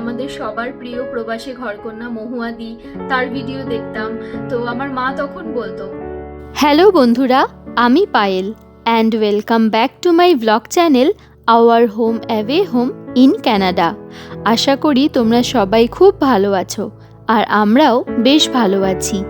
আমাদের সবার প্রিয় প্রবাসী ঘরকন্যা মহুয়াদি তার ভিডিও দেখতাম। তো আমার মা তখন বলতো হ্যালো বন্ধুরা আমি Payel and welcome back to my blog channel our home away home in Canada আশা করি তোমরা সবাই খুব ভালো আছো। আর আমরাও বেশ ভালো আছি।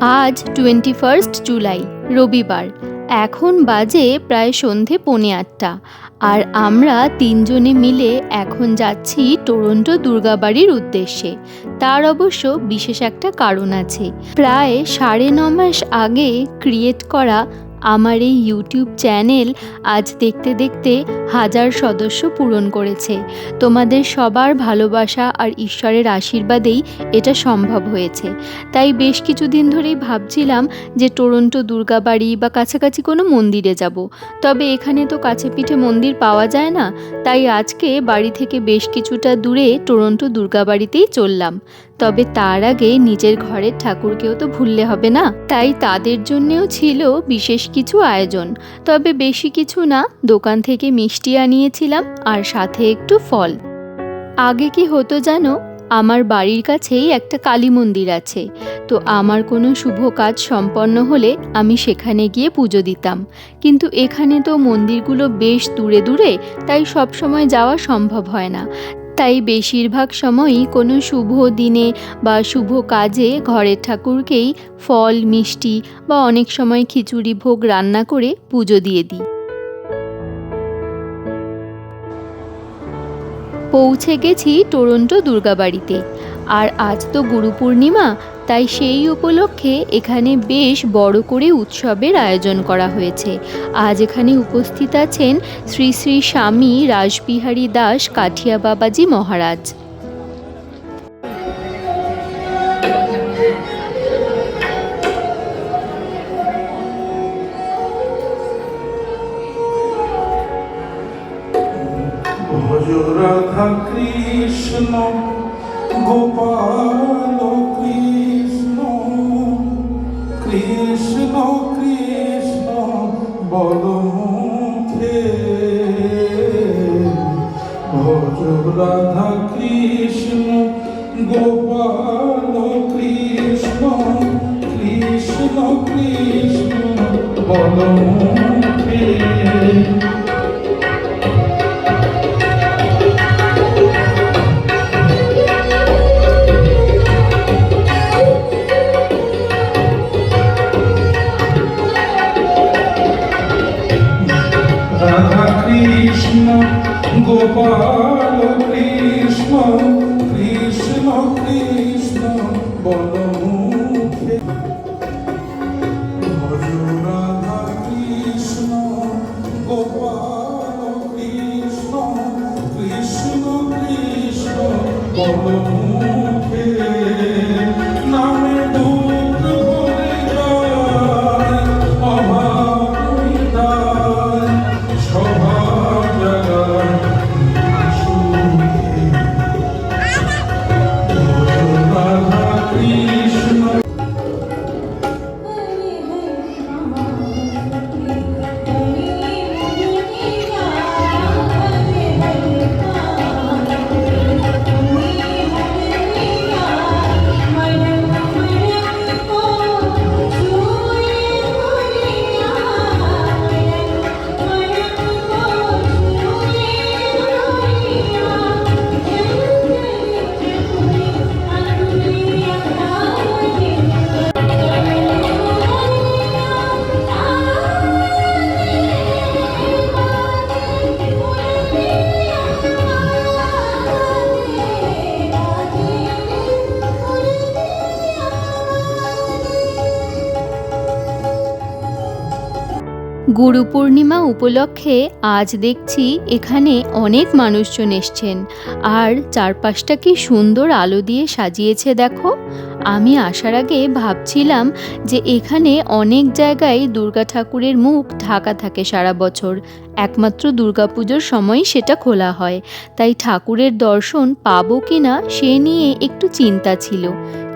আজ টোয়েন্টি ফার্স্ট জুলাই, রবিবার। এখন বাজে প্রায় সন্ধে পৌনে আটটা। আর আমরা তিনজনে মিলে এখন যাচ্ছি টরন্টো দুর্গাবাড়ির উদ্দেশ্যে। তার অবশ্য বিশেষ একটা কারণ আছে। প্রায় সাড়ে ন মাস আগে ক্রিয়েট করা আমার এই ইউটিউব চ্যানেল আজ দেখতে দেখতে হাজার সদস্য পূরণ করেছে। তোমাদের সবার ভালোবাসা আর ঈশ্বরের আশীর্বাদেই এটা সম্ভব হয়েছে। তাই বেশ কিছুদিন ধরেই ভাবছিলাম যে টরন্টো দুর্গাবাড়ি বা কাছাকাছি কোনো মন্দিরে যাব। তবে এখানে তো কাছে পিঠে মন্দির পাওয়া যায় না, তাই আজকে বাড়ি থেকে বেশ কিছুটা দূরে টরন্টো দুর্গাবাড়িতেই চললাম। তবে তার আগে নিজের ঘরের ঠাকুরকেও তো ভুললে হবে না। তাই তাদের জন্যেও ছিল বিশেষ কিছু আয়োজন। তবে বেশি কিছু না, দোকান থেকে মিষ্টি আনিয়েছিলাম আর সাথে একটু ফল। আগে কি হতো জানো, আমার বাড়ির কাছেই একটা কালী মন্দির আছে। তো আমার কোনো শুভ কাজ সম্পন্ন হলে আমি সেখানে গিয়ে পুজো দিতাম। কিন্তু এখানে তো মন্দিরগুলো বেশ দূরে দূরে, তাই সব সময় যাওয়া সম্ভব হয় না। তাই বেশিরভাগ সময়ই কোনো শুভ দিনে বা শুভ কাজে ঘরের ঠাকুরকেই ফল, মিষ্টি বা অনেক সময় খিচুড়ি ভোগ রান্না করে পুজো দিয়ে দিই। পৌঁছে গেছি টরন্টো দুর্গাবাড়িতে। আর আজ তো গুরু পূর্ণিমা তাই সেই উপলক্ষে এখানে বেশ বড় করে উৎসবের আয়োজন করা হয়েছে। আজ এখানে উপস্থিত আছেন শ্রী শ্রী স্বামী রাসবিহারী দাস কাঠিয়া বাবাজি মহারাজ। বল মুখে ভজ রাধা কৃষ্ণ গোপাল কৃষ্ণ কৃষ্ণ কৃষ্ণ বল গুরু পূর্ণিমা উপলক্ষে আজ দেখছি এখানে অনেক মানুষজন এসছেন। আর চারপাশটা কি সুন্দর আলো দিয়ে সাজিয়েছে দেখো। আমি আসার আগে ভাবছিলাম যে এখানে অনেক জায়গায় দুর্গা ঠাকুরের মুখ ঢাকা থাকে সারা বছর। একমাত্র দুর্গাপুজোর সময় সেটা খোলা হয়। তাই ঠাকুরের দর্শন পাবো কি না সে নিয়ে একটু চিন্তা ছিল।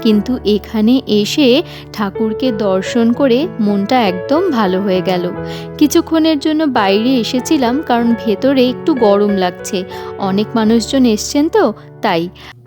কিন্তু এখানে এসে ঠাকুরকে দর্শন করে মনটা একদম ভালো হয়ে গেল। কিছুক্ষণের জন্য বাইরে এসেছিলাম কারণ ভেতরে একটু গরম লাগছে। অনেক মানুষজন এসছেন তো, তাই।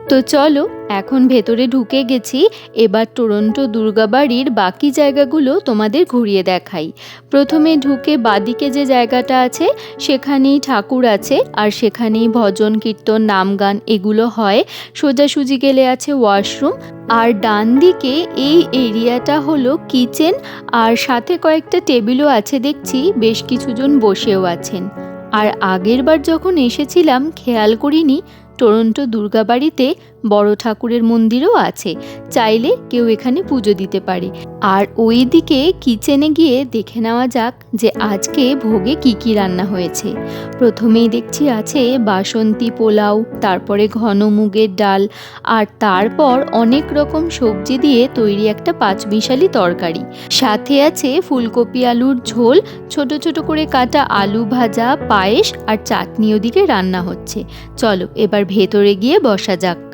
তো চলো, এখন ভেতরে ঢুকে গেছি, এবার টরন্টো দুর্গাবাড়ির বাকি জায়গাগুলো তোমাদের ঘুরিয়ে দেখাই। প্রথমে ঢুকে বাদিকে যে জায়গাটা আছে, সেখানেই ঠাকুর আছে, আর সেখানেই ভজন, কীর্তন নাম গান এগুলো হয়। সোজাসুজি গেলে আছে ওয়াশরুম, আর ডান দিকে এই এরিয়াটা হলো কিচেন, আর সাথে কয়েকটা টেবিলও আছে দেখছি, বেশ কিছুজন বসেও আছেন। আর আগের বার যখন এসেছিলাম, খেয়াল করিনি টরন্টো দুর্গাবাড়িতে বড় ঠাকুরের মন্দিরও আছে। চাইলে কেউ এখানে পুজো দিতে পারে। আর ওই দিকে কিচেনে গিয়ে দেখে নেওয়া যাক যে আজকে ভোগে কি কি রান্না হয়েছে। প্রথমেই দেখছি আছে বাসন্তী পোলাও, তারপরে ঘন মুগের ডাল, আর তারপর অনেক রকম সবজি দিয়ে তৈরি একটা পাঁচমিশালি তরকারি। সাথে আছে ফুলকপি আলুর ঝোল, ছোট ছোট করে কাটা আলু ভাজা, পায়েস আর চাটনি ওদিকে রান্না হচ্ছে। চলো এবার ভেতরে গিয়ে বসা যাক।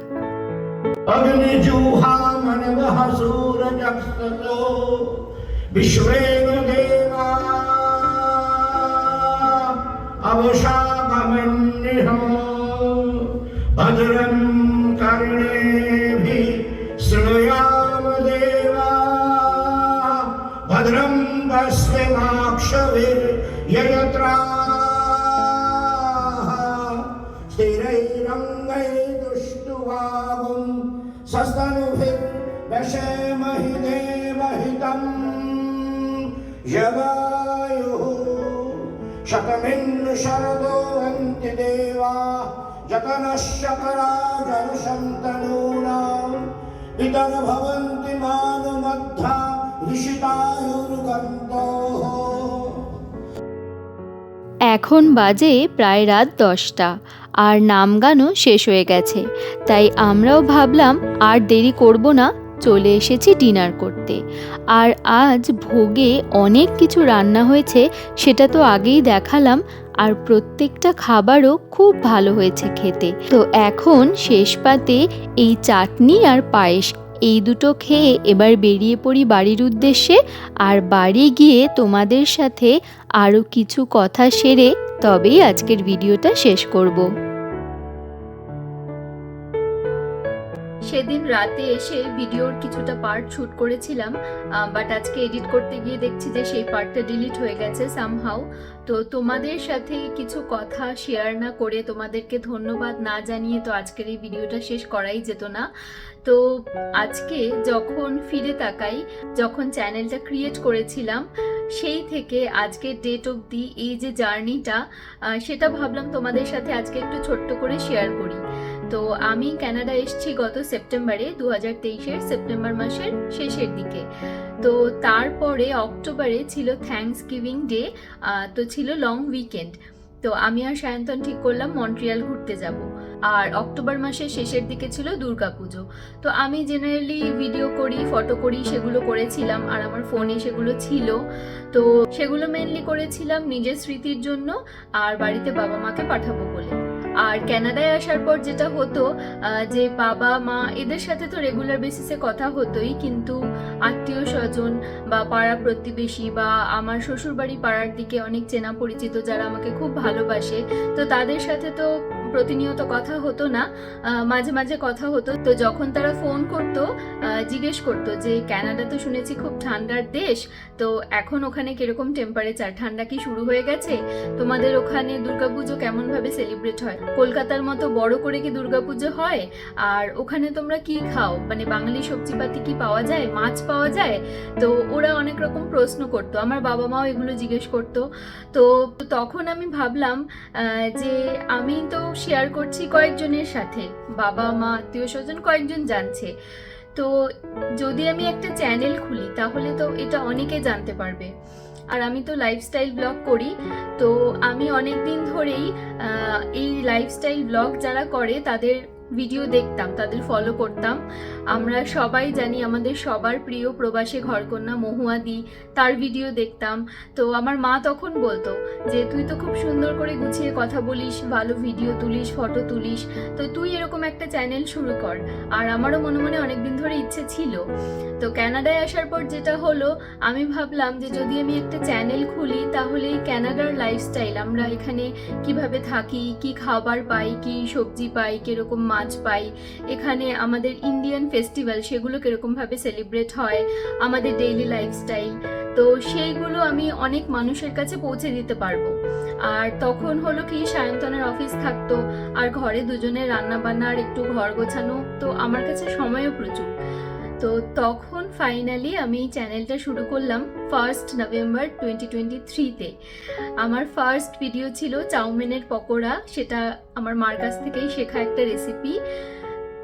अग्निजूहा मनवः सूरजस्ततो विश्वेन देवा भद्रम भद्रं भी शृणुयाम देवा भद्रं पश्यमाक्षभिर्ययत्रा स्थिरैरङ्गैर्दुष्टुवा सस्तनुभिर्दशमहि देवहितं यवायुः शतमिन्नु शरदो हन्ति देवा जतनः शकरा जनशन्तनूनां पितर्भवन्ति मानुमद्धा ऋषितायुर्गन्तोः এখন বাজে প্রায় রাত দশটা আর নাম গানও শেষ হয়ে গেছে। তাই আমরাও ভাবলাম আর দেরি করব না, চলে এসেছি ডিনার করতে। আর আজ ভোগে অনেক কিছু রান্না হয়েছে, সেটা তো আগেই দেখালাম, আর প্রত্যেকটা খাবারও খুব ভালো হয়েছে খেতে। তো এখন শেষ পাতে এই চাটনি আর পায়েস, এই দুটো খেয়ে এবার বেরিয়ে পড়ি বাড়ির উদ্দেশ্যে, আর বাড়ি গিয়ে তোমাদের সাথে আরও কিছু কথা সেরে তবেই আজকের ভিডিওটা শেষ করব। সেদিন রাতে এসে ভিডিওর কিছুটা পার্ট শ্যুট করেছিলাম বাট আজকে এডিট করতে গিয়ে দেখছি যে সেই পার্টটা ডিলিট হয়ে গেছে সামহাউ তো তোমাদের সাথে কিছু কথা শেয়ার না করে তোমাদেরকে ধন্যবাদ না জানিয়ে তো আজকের এই ভিডিওটা শেষ করাই যেত না। তো আজকে যখন ফিরে তাকাই, যখন চ্যানেলটা ক্রিয়েট করেছিলাম, সেই থেকে আজকে ডেট অবধি এই যে জার্নিটা সেটা ভাবলাম তোমাদের সাথে আজকে একটু ছোট্ট করে শেয়ার করি। তো আমি কানাডা এসেছি গত সেপ্টেম্বরে দু হাজার তেইশের সেপ্টেম্বর মাসের শেষের দিকে। তো তারপরে অক্টোবরে ছিল থ্যাঙ্কস গিভিং ডে তো ছিল লং উইকেন্ড তো আমি আর সায়ন্তন ঠিক করলাম মন্ট্রিয়াল ঘুরতে যাব। আর অক্টোবর মাসের শেষের দিকে ছিল দুর্গাপুজো। তো আমি জেনারেলি ভিডিও করি ফটো করি, সেগুলো করেছিলাম, আর আমার ফোনে সেগুলো ছিল। তো সেগুলো মেনলি করেছিলাম নিজের স্মৃতির জন্য, আর বাড়িতে বাবা মাকে পাঠাবো বলে। আর ক্যানাডায় আসার পর যেটা হতো যে বাবা, মা, এদের সাথে তো রেগুলার বেসিসে কথা হতোই, কিন্তু আত্মীয় স্বজন বা পাড়া প্রতিবেশী বা আমার শ্বশুরবাড়ি পাড়ার দিকে অনেক চেনা পরিচিত যারা আমাকে খুব ভালোবাসে, তো তাদের সাথে তো প্রতিনিয়ত কথা হতো না মাঝে মাঝে কথা হতো। তো যখন তারা ফোন করতো জিজ্ঞেস করতো যে ক্যানাডা তো শুনেছি খুব ঠান্ডার দেশ, তো এখন ওখানে কীরকম টেম্পারেচার ঠান্ডা কি শুরু হয়ে গেছে? তোমাদের ওখানে দুর্গাপুজো কেমন ভাবে সেলিব্রেট হয়? কলকাতার মতো বড় করে কি দুর্গাপুজো হয়? আর ওখানে তোমরা কি খাও? মানে বাঙালি সবজিপাতি কি পাওয়া যায়? মাছ পাওয়া যায়? তো ওরা অনেক রকম প্রশ্ন করতো। আমার বাবা মাও এগুলো জিজ্ঞেস করতো। তো তখন আমি ভাবলাম যে আমি তো শেয়ার করছি কয়েকজনের সাথে। বাবা, মা, আত্মীয় স্বজন কয়েকজন জানছে। তো যদি আমি একটা চ্যানেল খুলি, তাহলে তো এটা অনেকে জানতে পারবে। আর আমি তো লাইফস্টাইল ব্লগ করি, তো আমি অনেক দিন ধরেই এই লাইফস্টাইল ব্লগ যারা করে, তাদের ভিডিও দেখতাম, তাদের ফলো করতাম। আমরা সবাই জানি আমাদের সবার প্রিয় প্রবাসী ঘরকন্যা মহুয়াদি তার ভিডিও দেখতাম। তো আমার মা তখন বলতো যে, তুই তো খুব সুন্দর করে গুছিয়ে কথা বলিস, ভালো ভিডিও তুলিস ফটো তুলিস। তো তুই এরকম একটা চ্যানেল শুরু কর। আর আমারও মনে মনে অনেকদিন ধরে ইচ্ছে ছিল। তো ক্যানাডায় আসার পর যেটা হলো, আমি ভাবলাম যে, যদি আমি একটা চ্যানেল খুলি, তাহলে ক্যানাডার লাইফস্টাইল আমরা এখানে কীভাবে থাকি, কি খাবার পাই, কি সবজি পাই, কীরকম মাছ পাই। এখানে আমাদের ইন্ডিয়ান ফেস্টিভ্যাল সেগুলো কীরকমভাবে সেলিব্রেট হয়, আমাদের ডেইলি লাইফস্টাইল তো সেইগুলো আমি অনেক মানুষের কাছে পৌঁছে দিতে পারব। আর তখন হলো কি, সায়ন্তনের অফিস থাকতো, আর ঘরে দুজনে রান্না বান্না আর একটু ঘর গোছানো, তো আমার কাছে সময়ও প্রচুর। তো তখন ফাইনালি আমি চ্যানেলটা শুরু করলাম ফার্স্ট নভেম্বর টোয়েন্টি টোয়েন্টি থ্রিতে আমার ফার্স্ট ভিডিও ছিল চাউমিনের পকোড়া, সেটা আমার মার কাছ থেকেই শেখা একটা রেসিপি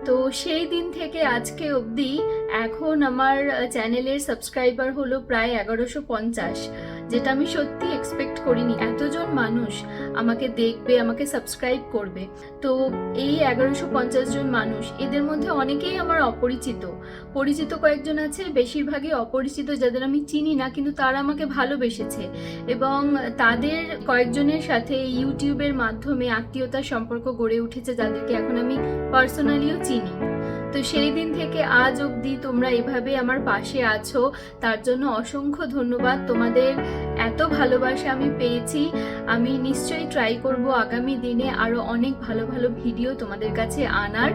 তো সেই দিন থেকে আজকে অবধি এখন আমার চ্যানেলের সাবস্ক্রাইবার হলো প্রায় এগারোশো পঞ্চাশ। যেটা আমি সত্যি এক্সপেক্ট করিনি। এতজন মানুষ আমাকে দেখবে, আমাকে সাবস্ক্রাইব করবে। তো এই এগারোশো পঞ্চাশ জন মানুষ, এদের মধ্যে অনেকেই আমার অপরিচিত। পরিচিত কয়েকজন আছে, বেশিরভাগই অপরিচিত, যাদের আমি চিনি না, কিন্তু তারা আমাকে ভালোবেসেছে। এবং তাদের কয়েকজনের সাথে ইউটিউবের মাধ্যমে আত্মীয়তার সম্পর্ক গড়ে উঠেছে, যাদেরকে এখন আমি পার্সোনালিও চিনি। তো সেই দিন থেকে আজ অবধি তোমরা এভাবে আমার পাশে আছো। তার জন্য অসংখ্য ধন্যবাদ। তোমাদের এত ভালোবাসা আমি পেয়েছি। আমি নিশ্চয়ই ট্রাই করব আগামী দিনে আরও অনেক ভালো ভালো ভিডিও তোমাদের কাছে আনার।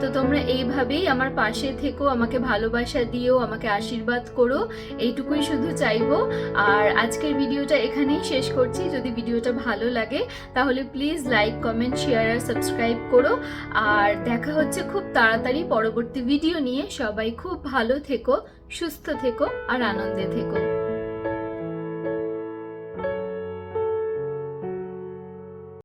তো তোমরা এইভাবেই আমার পাশে থেকো, আমাকে ভালোবাসা দিও, আমাকে আশীর্বাদ করো। এইটুকুই শুধু চাইব। আর আজকের ভিডিওটা এখানেই শেষ করছি। যদি ভিডিওটা ভালো লাগে, তাহলে প্লিজ লাইক কমেন্ট শেয়ার আর সাবস্ক্রাইব করো। আর দেখা হচ্ছে খুব তাড়াতাড়ি পরবর্তী ভিডিও নিয়ে সবাই খুব ভালো থেকো সুস্থ থেকো আর আনন্দে থেকো।